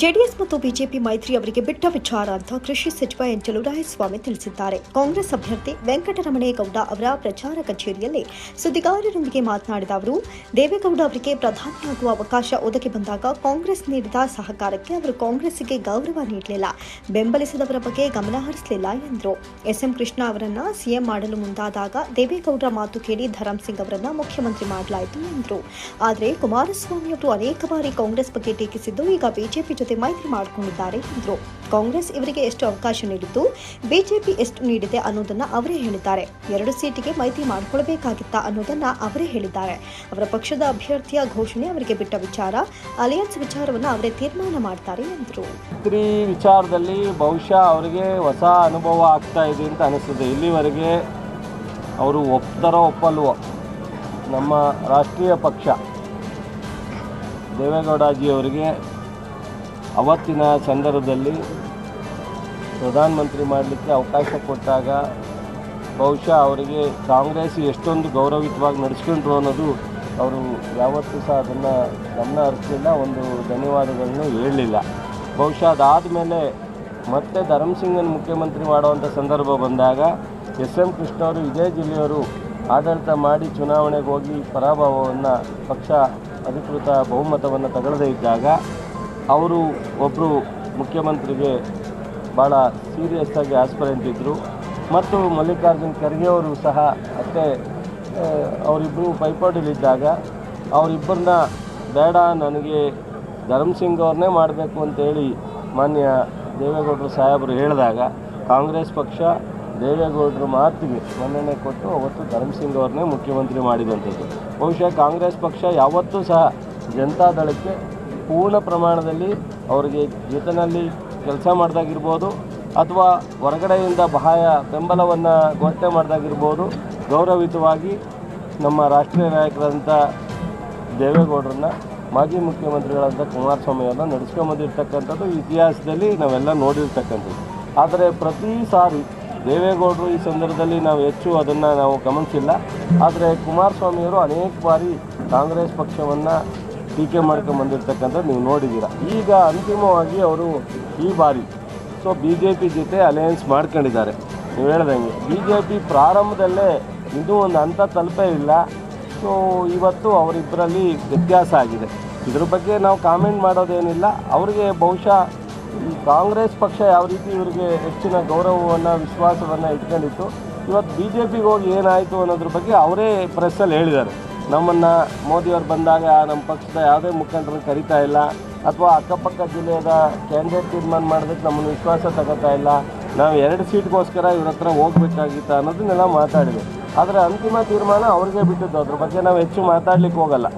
JDS ಮತ್ತು BJP ಮೈತ್ರಿ ಅವರಿಗೆ ಬಿಟ್ಟ ವಿಚಾರ ಅಂತ ಕೃಷಿ ಸಚಿವ ಎನ್ ಚಲುವರಾಯಸ್ವಾಮಿ ತಿಳಿಸಿದ್ದಾರೆ. ಕಾಂಗ್ರೆಸ್ ಅಭ್ಯರ್ಥಿ ವೆಂಕಟರಮಣೇಗೌಡ ಅವರ ಪ್ರಚಾರ ಕಚೇರಿಯಲ್ಲಿ ಸುದ್ದಿಗಾರರೊಂದಿಗೆ ಮಾತನಾಡಿದ ಅವರು, ದೇವೇಗೌಡ ಅವರಿಗೆ ಪ್ರಧಾನಿಯಾಗುವ ಅವಕಾಶ ಒದಗಿ ಬಂದಾಗ ಕಾಂಗ್ರೆಸ್ ನೀಡಿದ ಸಹಕಾರಕ್ಕೆ ಅವರು ಕಾಂಗ್ರೆಸ್ಸಿಗೆ ಗೌರವ ನೀಡಲಿಲ್ಲ, ಬೆಂಬಲಿಸಿದವರ ಬಗ್ಗೆ ಗಮನ ಹರಿಸಲಿಲ್ಲ ಎಂದರು. ಎಸ್ಎಂ ಕೃಷ್ಣ ಅವರನ್ನ ಸಿಎಂ ಮಾಡಲು ಮುಂದಾದಾಗ ದೇವೇಗೌಡರ ಮಾತು ಕೇಳಿ ಧರಮ್ ಸಿಂಗ್ ಅವರನ್ನ ಮುಖ್ಯಮಂತ್ರಿ ಮಾಡಲಾಯಿತು ಎಂದರು. ಆದರೆ ಕುಮಾರಸ್ವಾಮಿ ಅವರು ಅನೇಕ ಬಾರಿ ಕಾಂಗ್ರೆಸ್ ಬಗ್ಗೆ ಟೀಕಿಸಿದ್ದು ಈಗ ಬಿಜೆಪಿ ಮೈತ್ರಿ ಮಾಡಿಕೊಂಡಿದ್ದಾರೆ ಎಂದರು. ಕಾಂಗ್ರೆಸ್ ಇವರಿಗೆ ಎಷ್ಟು ಅವಕಾಶ ನೀಡಿದ್ದು, ಬಿಜೆಪಿ ಎಷ್ಟು ನೀಡಿದೆ ಅನ್ನೋದನ್ನ ಅವರೇ ಹೇಳಿದ್ದಾರೆ. ಎರಡು ಸೀಟಿಗೆ ಮೈತ್ರಿ ಮಾಡಿಕೊಳ್ಳಬೇಕಾಗಿತ್ತ ಅನ್ನೋದನ್ನ ಅವರೇ ಹೇಳಿದ್ದಾರೆ. ಅವರ ಪಕ್ಷದ ಅಭ್ಯರ್ಥಿಯ ಘೋಷಣೆ ಅವರಿಗೆ ಬಿಟ್ಟ ವಿಚಾರ, ಅಲಿಯನ್ಸ್ ವಿಚಾರವನ್ನು ಅವರೇ ತೀರ್ಮಾನ ಮಾಡ್ತಾರೆ ಎಂದರು. ಮೈತ್ರಿ ವಿಚಾರದಲ್ಲಿ ಬಹುಶಃ ಅವರಿಗೆ ಹೊಸ ಅನುಭವ ಆಗ್ತಾ ಇದೆ ಅಂತ ಅನಿಸ್ತದೆ ಇಲ್ಲಿವರೆಗೆ ಅವರು ಒಪ್ತಾರೋ ಒಪ್ಪಲ್ವೋ? ನಮ್ಮ ರಾಷ್ಟ್ರೀಯ ಪಕ್ಷ ದೇವೇಗೌಡಜಿ ಅವರಿಗೆ ಅವತ್ತಿನ ಸಂದರ್ಭದಲ್ಲಿ ಪ್ರಧಾನಮಂತ್ರಿ ಮಾಡಲಿಕ್ಕೆ ಅವಕಾಶ ಕೊಟ್ಟಾಗ ಬಹುಶಃ ಅವರಿಗೆ ಕಾಂಗ್ರೆಸ್ ಎಷ್ಟೊಂದು ಗೌರವಿತವಾಗಿ ನಡೆಸ್ಕೊಂಡ್ರು ಅನ್ನೋದು ಅವರು ಯಾವತ್ತೂ ಸಹ ಅದನ್ನು ಗಮನ ಹರಿಸಲಿಲ್ಲ, ಒಂದು ಧನ್ಯವಾದಗಳನ್ನು ಹೇಳಲಿಲ್ಲ. ಬಹುಶಃ ಅದಾದ ಮೇಲೆ ಮತ್ತೆ ಧರ್ಮಸಿಂಗನ್ ಮುಖ್ಯಮಂತ್ರಿ ಮಾಡುವಂಥ ಸಂದರ್ಭ ಬಂದಾಗ ಎಸ್ ಎಂ ಕೃಷ್ಣ ಅವರು, ಇದೇ ಜಿಲ್ಲೆಯವರು ಆಡಳಿತ ಮಾಡಿ ಚುನಾವಣೆಗೆ ಹೋಗಿ ಪರಾಭವವನ್ನು ಪಕ್ಷ ಅಧಿಕೃತ ಬಹುಮತವನ್ನು ತಗೊಳ್ಳದೇ ಇದ್ದಾಗ ಅವರು ಒಬ್ಬರು ಮುಖ್ಯಮಂತ್ರಿಗೆ ಭಾಳ ಸೀರಿಯಸ್ ಆಗಿ ಆಸ್ಪರೆಂಟ್ ಇದ್ದರು ಮತ್ತು ಮಲ್ಲಿಕಾರ್ಜುನ್ ಖರ್ಗೆ ಅವರು ಸಹ ಅಷ್ಟೇ ಅವರಿಬ್ಬರು ಪೈಪೋಟಿಲಿದ್ದಾಗ ಅವರಿಬ್ಬರನ್ನ ಬೇಡ, ನನಗೆ ಧರ್ಮ್ ಸಿಂಗ್ ಅವ್ರನ್ನೇ ಮಾಡಬೇಕು ಅಂತೇಳಿ ಮಾನ್ಯ ದೇವೇಗೌಡರು ಸಾಹೇಬರು ಹೇಳಿದಾಗ ಕಾಂಗ್ರೆಸ್ ಪಕ್ಷ ದೇವೇಗೌಡರು ಮಾತಿಗೆ ಮನ್ನಣೆ ಕೊಟ್ಟು ಅವತ್ತು ಧರ್ಮ್ ಸಿಂಗ್ ಅವ್ರನ್ನೇ ಮುಖ್ಯಮಂತ್ರಿ ಮಾಡಿದಂಥದ್ದು. ಬಹುಶಃ ಕಾಂಗ್ರೆಸ್ ಪಕ್ಷ ಯಾವತ್ತೂ ಸಹ ಜನತಾದಳಕ್ಕೆ ಪೂರ್ಣ ಪ್ರಮಾಣದಲ್ಲಿ ಅವರಿಗೆ ಜೊತೆಯಲ್ಲಿ ಕೆಲಸ ಮಾಡಿದಾಗಿರ್ಬೋದು ಅಥವಾ ಹೊರಗಡೆಯಿಂದ ಬಹಾಯ ಬೆಂಬಲವನ್ನು ಘೋಷಣೆ ಮಾಡಿದಾಗಿರ್ಬೋದು ಗೌರವಿತವಾಗಿ ನಮ್ಮ ರಾಷ್ಟ್ರೀಯ ನಾಯಕರಂಥ ದೇವೇಗೌಡರನ್ನ, ಮಾಜಿ ಮುಖ್ಯಮಂತ್ರಿಗಳಾದ ಕುಮಾರಸ್ವಾಮಿ ಅವ್ರನ್ನ ನಡೆಸ್ಕೊಂಬಂದಿರ್ತಕ್ಕಂಥದ್ದು ಇತಿಹಾಸದಲ್ಲಿ ನಾವೆಲ್ಲ ನೋಡಿರ್ತಕ್ಕಂಥದ್ದು. ಆದರೆ ಪ್ರತಿ ಸಾರಿ ದೇವೇಗೌಡರು ಈ ಸಂದರ್ಭದಲ್ಲಿ ನಾವು ಹೆಚ್ಚು ಅದನ್ನು ನಾವು ಗಮನಿಸಿಲ್ಲ. ಆದರೆ ಕುಮಾರಸ್ವಾಮಿಯವರು ಅನೇಕ ಬಾರಿ ಕಾಂಗ್ರೆಸ್ ಪಕ್ಷವನ್ನು ಟೀಕೆ ಮಾಡ್ಕೊಂಡು ಬಂದಿರ್ತಕ್ಕಂಥ ನೀವು ನೋಡಿದ್ದೀರ ಈಗ ಅಂತಿಮವಾಗಿ ಅವರು ಈ ಬಾರಿ ಸೊ ಬಿ ಜೆ ಪಿ ಜೊತೆ ಅಲಯನ್ಸ್ ಮಾಡ್ಕೊಂಡಿದ್ದಾರೆ. ನೀವು ಹೇಳ್ದಂಗೆ. ಬಿ ಜೆ ಪಿ ಪ್ರಾರಂಭದಲ್ಲೇ ಇನ್ನೂ ಒಂದು ಹಂತ ತಲುಪೇ ಇಲ್ಲ. ಸೊ ಇವತ್ತು ಅವರಿಬ್ಬರಲ್ಲಿ ವ್ಯತ್ಯಾಸ ಆಗಿದೆ. ಇದ್ರ ಬಗ್ಗೆ ನಾವು ಕಾಮೆಂಟ್ ಮಾಡೋದೇನಿಲ್ಲ. ಅವರಿಗೆ ಬಹುಶಃ ಈ ಕಾಂಗ್ರೆಸ್ ಪಕ್ಷ ಯಾವ ರೀತಿ ಇವರಿಗೆ ಹೆಚ್ಚಿನ ಗೌರವವನ್ನು, ವಿಶ್ವಾಸವನ್ನು ಇಟ್ಕೊಂಡಿತ್ತು. ಇವತ್ತು ಬಿ ಜೆ ಪಿಗೆ ಹೋಗಿ ಏನಾಯಿತು ಅನ್ನೋದ್ರ ಬಗ್ಗೆ ಅವರೇ ಪ್ರೆಸ್ಸಲ್ಲಿ ಹೇಳಿದ್ದಾರೆ. ನಮ್ಮನ್ನು ಮೋದಿಯವರು ಬಂದಾಗ ನಮ್ಮ ಪಕ್ಷದ ಯಾವುದೇ ಮುಖಂಡರನ್ನು ಕರಿತಾ ಇಲ್ಲ ಅಥವಾ ಅಕ್ಕಪಕ್ಕ ಜಿಲ್ಲೆಯ ಕ್ಯಾಂಡಿಡೇಟ್ ತೀರ್ಮಾನ ಮಾಡೋದಕ್ಕೆ ನಮ್ಮನ್ನು ವಿಶ್ವಾಸ ತಗೋತಾ ಇಲ್ಲ. ನಾವು ಎರಡು ಸೀಟ್ಗೋಸ್ಕರ ಇವ್ರ ಹತ್ರ ಹೋಗ್ಬೇಕಾಗಿತ್ತು ಅನ್ನೋದನ್ನೆಲ್ಲ ಮಾತಾಡಿದೆ ಆದರೆ ಅಂತಿಮ ತೀರ್ಮಾನ ಅವ್ರಿಗೆ ಬಿಟ್ಟಿದ್ದು. ಅದ್ರ ಬಗ್ಗೆ ನಾವು ಹೆಚ್ಚು ಮಾತಾಡ್ಲಿಕ್ಕೆ ಹೋಗಲ್ಲ.